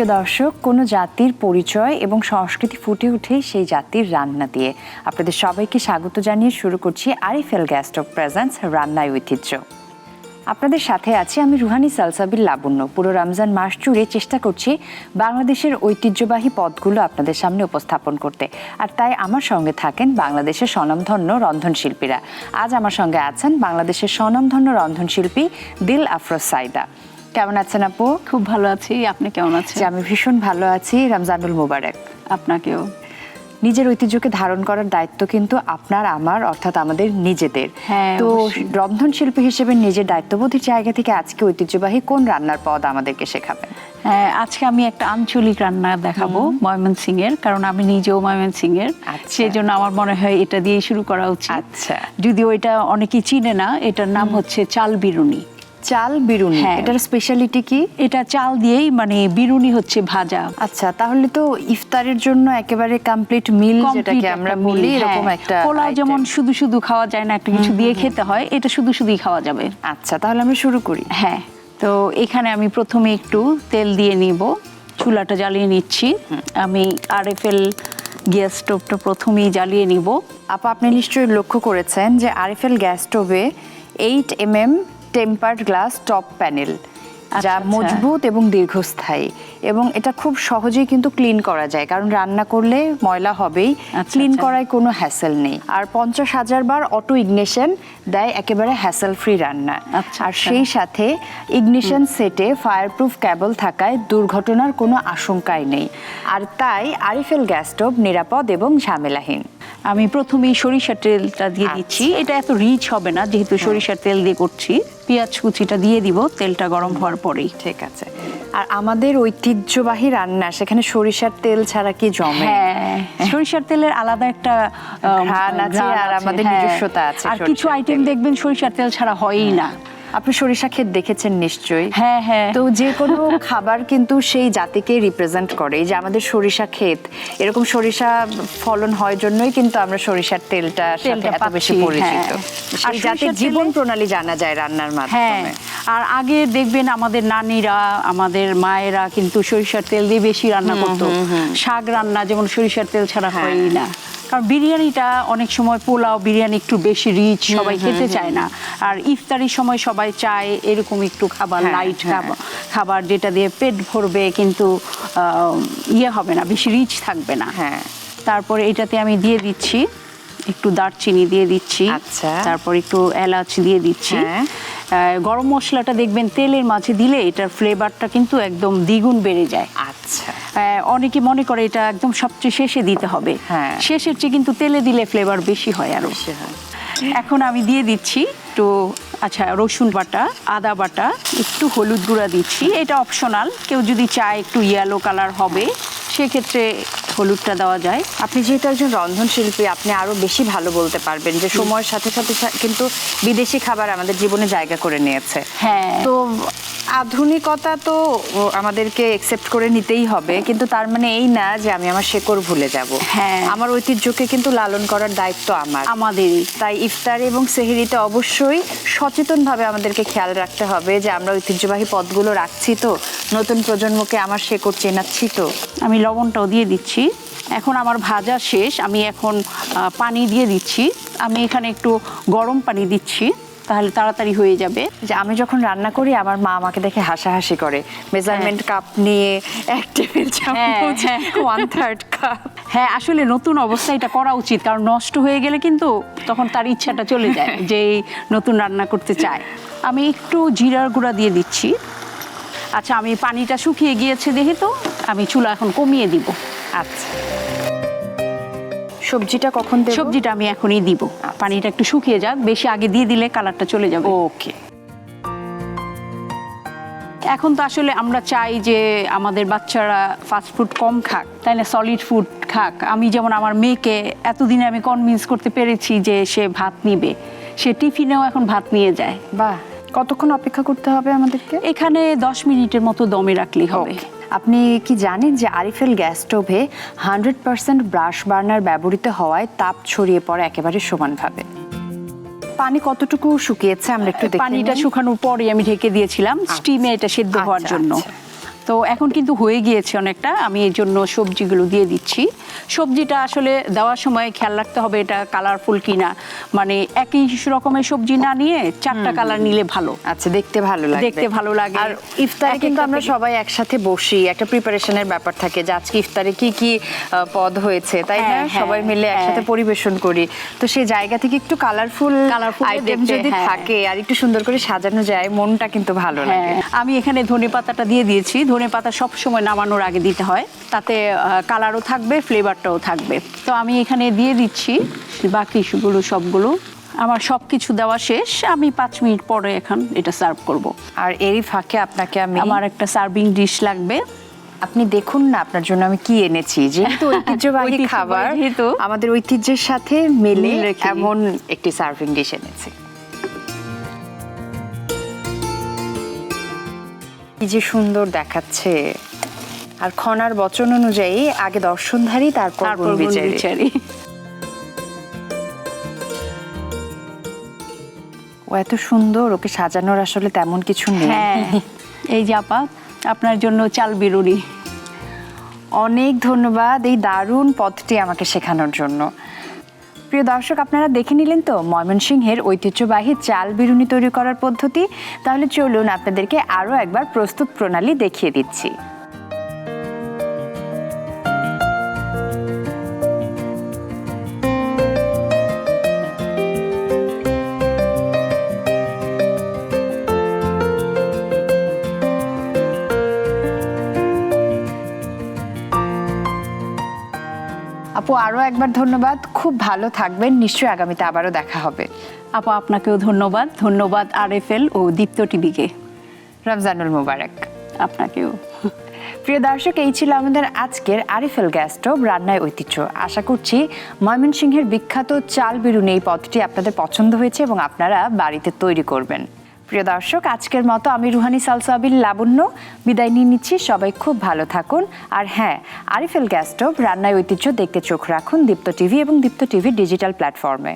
প্রিয় দর্শক, কোনো জাতির পরিচয় এবং সংস্কৃতি ফুটে উঠে সেই জাতির রান্না দিয়ে। আপনাদের সবাইকে স্বাগত জানিয়ে শুরু করছি আরিফেল গ্যাস্ট অফ প্রেজেন্স রান্নায় ঐতিহ্য। আপনাদের সাথে আছি আমি রুহানি সালসাবিল লাবণ্য। পুরো রমজান মাস জুড়ে চেষ্টা করছি বাংলাদেশের ঐতিহ্যবাহী পদগুলো আপনাদের সামনে উপস্থাপন করতে। আর তাই আমার সঙ্গে থাকেন বাংলাদেশের স্বনামধন্য রন্ধনশিল্পীরা আজ আমার সঙ্গে আছেন বাংলাদেশের স্বনামধন্য রন্ধনশিল্পী দিল আফরোজ সাইদা। কেমন আছেন আপু? খুব ভালো আছি আপনি কেমন আছেন? আমি ভীষণ ভালো আছি রমজানুল মুবারক। আপনাকেও। নিজের ঐতিহ্যকে ধারণ করার দায়িত্ব কিন্তু আপনার আমার অর্থাৎ আমাদের নিজেদের। হ্যাঁ, তো রন্ধন শিল্পী হিসেবে নিজের দায়িত্ববোধের জায়গা থেকে আজকে ঐতিহ্যবাহী কোন রান্নার পদ আমাদেরকে শেখাবেন? হ্যাঁ, আজকে আমি একটা আঞ্চলিক রান্না দেখাবো ময়মনসিং এর কারণ আমি নিজেও ময়মনসিং এর আচ্ছা। সেই জন্য আমার মনে হয় এটা দিয়ে শুরু করা উচিত। আচ্ছা। যদিও এটা অনেকেই চিনে না এটার নাম হচ্ছে চাল বিরুনি। চাল বিরুনি হ্যাঁ। এটার স্পেশালিটি কি? এটা চাল দিয়েই মানে বিরুনি হচ্ছে ভাজা। আচ্ছা তাহলে তো ইফতারের জন্য একেবারে কমপ্লিট মিল যেটাকে আমরা বলি এরকম হ্যাঁ। একটা পোলাও যেমন শুধু শুধু খাওয়া যায় না একটা কিছু দিয়ে খেতে হয় এটা শুধু শুধুই খাওয়া যাবে। আচ্ছা তাহলে আমরা শুরু করি। হ্যাঁ তো এখানে আমি প্রথমে একটু তেল দিয়ে নিব চুলাটা জ্বালিয়ে নিচ্ছি। আমি আরএফএল গ্যাস স্টোভটা প্রথমেই জ্বালিয়ে নিব। আপা আপনি নিশ্চয়ই লক্ষ্য করেছেন যে RFL gas স্টোভে eight M M tempered glass top panel যা আচ্ছা। মজবুত এবং দীর্ঘস্থায়ী এবং এটা খুব সহজেই কিন্তু ক্লিন করা যায় কারণ রান্না করলে ময়লা হবেই। আচ্ছা, ক্লিন আচ্ছা। করায় কোনো হ্যাসেল নেই। আর পঞ্চাশ হাজার বার অটো ইগনিশন দেয় একেবারে হ্যাসেল ফ্রি রান্না। আচ্ছা, আর আচ্ছা। সেই সাথে ইগনিশন সেটে ফায়ারপ্রুফ ক্যাবল থাকায় দুর্ঘটনার কোনো আশঙ্কাই নেই। আর তাই আরিফেল গ্যাস স্টোভ নিরাপদ এবং ঝামেলাহীন। আমি প্রথমেই সরিষার তেলটা দিয়ে দিচ্ছি। এটা এত রিচ হবে না যেহেতু সরিষার তেল দিয়ে করছি। পেঁয়াজ কুচিটা দিয়ে দিব তেলটা গরম হওয়ার পরেই। ঠিক আছে। আর আমাদের ঐতিহ্যবাহী রান্না সেখানে সরিষার তেল ছাড়া কি জমে? হ্যাঁ। সরিষার তেলের আলাদা একটা ঘ্রাণ আছে আর আমাদের হ্যাঁ। নিজস্বতা আছে আর কিছু আইটেম দেখবেন সরিষার তেল ছাড়া হয়ই না। আপনি সরিষা ক্ষেত দেখেছেন নিশ্চয়ই। হ্যাঁ হ্যাঁ। তো যে কোনো খাবার কিন্তু সেই জাতিকে রিপ্রেজেন্ট করে যে আমাদের সরিষা ক্ষেত এরকম সরিষা ফলন হয় জন্যই কিন্তু আমরা সরিষার তেলটা এত বেশি পরিচিত। হ্যাঁ। সেই জাতির জীবন প্রণালী জানা যায় রান্নার হ্যাঁ। মাধ্যমে। আর আগে দেখবেন আমাদের নানিরা আমাদের মায়েরা কিন্তু সরিষার তেল দিয়ে বেশি রান্না করতো। শাক রান্না যেমন সরিষার তেল ছাড়া হ্যাঁ। হয়ই না। কারণ বিরিয়ানিটা অনেক সময় পোলাও বিরিয়ানি একটু বেশি রিচ সবাই খেতে চায় না। আর ইফতারির সময় সবাই চায় এরকম একটু খাবার হ্যাঁ, লাইট হ্যাঁ। খাবার খাবার যেটা দিয়ে পেট ভরবে কিন্তু ইয়ে হবে না বেশি রিচ থাকবে না। হ্যাঁ। তারপরে এটাতে আমি দিয়ে দিচ্ছি একটু দারচিনি দিয়ে দিচ্ছি আচ্ছা। তারপর একটু এলাচ দিয়ে দিচ্ছি। হ্যাঁ। গরম মশলাটা দেখবেন তেলের মাঝে দিলে এটার ফ্লেভারটা কিন্তু একদম দ্বিগুণ বেড়ে যায়। আচ্ছা। অনেকে মনে করে এটা একদম সবচেয়ে শেষে দিতে হবে। হ্যাঁ। শেষের চেয়ে কিন্তু তেলে দিলে ফ্লেভার বেশি হয় আরও। বেশি হয়। এখন আমি দিয়ে দিচ্ছি একটু আচ্ছা রসুন বাটা আদা বাটা একটু হলুদ গুঁড়া দিচ্ছি। এটা অপশনাল কেউ যদি চায় একটু ইয়েলো কালার হবে সেক্ষেত্রে হলুদটা দেওয়া যায়। আপনি যেহেতু একজন রন্ধন শিল্পী আপনি আরও বেশি ভালো বলতে পারবেন যে সময়ের সাথে সাথে কিন্তু বিদেশি খাবার আমাদের জীবনে জায়গা করে নিয়েছে। হ্যাঁ। তো আধুনিকতা তো আমাদেরকে একসেপ্ট করে নিতেই হবে কিন্তু তার মানে এই না যে আমি আমার শেকড় ভুলে যাব। হ্যাঁ। আমার ঐতিহ্যকে কিন্তু লালন করার দায়িত্ব আমার। আমাদেরই। তাই ইফতার এবং সেহেরিতে অবশ্যই সচেতনভাবে আমাদেরকে খেয়াল রাখতে হবে যে আমরা ঐতিহ্যবাহী পদগুলো রাখছি তো নতুন প্রজন্মকে আমার শেকড় চেনাচ্ছি তো। আমি লবণটাও দিয়ে দিচ্ছি। এখন আমার ভাজা শেষ আমি এখন পানি দিয়ে দিচ্ছি। আমি এখানে একটু গরম পানি দিচ্ছি। তাহলে তাড়াতাড়ি হয়ে যাবে। যে আমি যখন রান্না করি আমার মা আমাকে দেখে হাসাহাসি করে। মেজারমেন্ট কাপ নিয়ে এক টেবিল চামচ হ্যাঁ। ওয়ান থার্ড কাপ হ্যাঁ আসলে নতুন অবস্থা এটা করা উচিত কারণ নষ্ট হয়ে গেলে কিন্তু তখন তার ইচ্ছাটা চলে যায় যে এই নতুন রান্না করতে চায়। আমি একটু জিরার গুঁড়া দিয়ে দিচ্ছি। আচ্ছা আমি পানিটা শুকিয়ে গিয়েছে যেহেতু আমি চুলা এখন কমিয়ে দিব। আচ্ছা। সবজিটা কখন দেব? সবজিটা আমি এখনই দিব। পানিটা একটু শুকিয়ে যাক বেশি আগে দিয়ে দিলে কালারটা চলে যাবে। ওকে। এখন তো আসলে আমরা চাই যে আমাদের বাচ্চারা ফাস্ট ফুড কম খাক তাই না? সলিড ফুড খাক। আমি যেমন আমার মেয়েকে এতদিনে আমি কনভিন্স করতে পেরেছি যে সে ভাত নিবে সে টিফিনেও এখন ভাত নিয়ে যায়। বাহ কতক্ষণ অপেক্ষা করতে হবে আমাদেরকে? এখানে দশ মিনিটের মতো দমে রাখলেই হবে. আপনি কি জানেন যে আরিফেল গ্যাস স্টোভে হান্ড্রেড পার্সেন্ট ব্রাশ বার্নার ব্যবহৃত হওয়ায় তাপ ছড়িয়ে পড়ে একেবারে সমানভাবে? পানি কতটুকু শুকিয়েছে আমরা একটু দেখে পানিটা শুকানোর পরে আমি ঢেকে দিয়েছিলাম স্টিমে এটা সেদ্ধ হওয়ার আচ্ছা, জন্য। আচ্ছা। তো এখন কিন্তু হয়ে গিয়েছে অনেকটা। আমি এই জন্য সবজিগুলো দিয়ে দিচ্ছি। সবজিটা আসলে দেওয়ার সময় খেয়াল রাখতে হবে এটা কালারফুল কিনা। মানে একই রকমের সবজি না নিয়ে চারটা কালার নিলে ভালো। আচ্ছা দেখতে ভালো লাগে দেখতে ভালো লাগে। আর ইফতারে কিন্তু আমরা সবাই একসাথে বসি। একটা প্রিপারেশনের ব্যাপার থাকে যে আজকে ইফতারে কি কি পদ হয়েছে তাই না? হ্যাঁ, হ্যাঁ, সবাই মিলে হ্যাঁ। একসাথে পরিবেশন করি। তো সেই জায়গা থেকে একটু কালারফুল Colourful আইটেম যদি। থাকে আর একটু সুন্দর করে সাজানো যায় মনটা কিন্তু ভালো লাগে। আমি এখানে ধনে পাতাটা দিয়ে দিয়েছি। ধনে পাতা সব সময় নামানোর আগে দিতে হয়। তাতে কালারও থাকবে ফ্লেভারটাও থাকবে। তো আমি এখানে দিয়ে দিচ্ছি বাকিগুলো সবগুলো। আমার সব কিছু দেওয়া শেষ। আমি পাঁচ মিনিট পরে এখন এটা সার্ভ করব। আর এরই ফাঁকে আপনাকে আমি আমার একটা সার্ভিং ডিশ লাগবে। আপনি দেখুন না আপনার জন্য আমি কি এনেছি। যেহেতু ঐতিহ্যবাহী খাবার আমাদের ঐতিহ্যের সাথে মিল এমন একটি সার্ভিং ডিশ এনেছি। কি যে সুন্দর দেখাচ্ছে আর খনার বচন অনুযায়ী আগে দর্শনধারী তারপর। বিচারি। ও এত সুন্দর ওকে সাজানোর আসলে তেমন কিছু নেই। হ্যাঁ এই যে আপা আপনার জন্য চাল বিরুড়ি। অনেক ধন্যবাদ এই দারুণ পথটি আমাকে শেখানোর জন্য। প্রিয় দর্শক, আপনারা দেখে নিলেন তো, ময়মনসিংহের ঐতিহ্যবাহী চাল বিরুনি তৈরি করার পদ্ধতি। তাহলে চলুন আপনাদেরকে আরও একবার প্রস্তুত প্রণালী দেখিয়ে দিচ্ছি। আপু আরও একবার ধন্যবাদ। খুব ভালো থাকবেন। নিশ্চয়ই আগামীতে আবারও দেখা হবে। আপু আপনাকেও ধন্যবাদ। ধন্যবাদ আর ও দীপ্ত টিভিকে। রমজানুল মুবারক। আপনাকেও। প্রিয় দর্শক এই ছিল আমাদের আজকের আরিফেল গ্যাস স্টোভ রান্নায় ঐতিহ্য। আশা করছি ময়মনসিংহের বিখ্যাত চাল বিরুনি এই পদটি আপনাদের পছন্দ হয়েছে এবং আপনারা বাড়িতে তৈরি করবেন। প্রিয় দর্শক, আজকের মতো আমি রুহানি সালসাবিল লাবণ্য বিদায় নিয়ে নিচ্ছি। সবাই খুব ভালো থাকুন। আর হ্যাঁ আরিফেল গ্যাস স্টোভ রান্নায় ঐতিহ্য দেখতে চোখ রাখুন দীপ্ত টিভি এবং দীপ্ত টিভি ডিজিটাল প্ল্যাটফর্মে।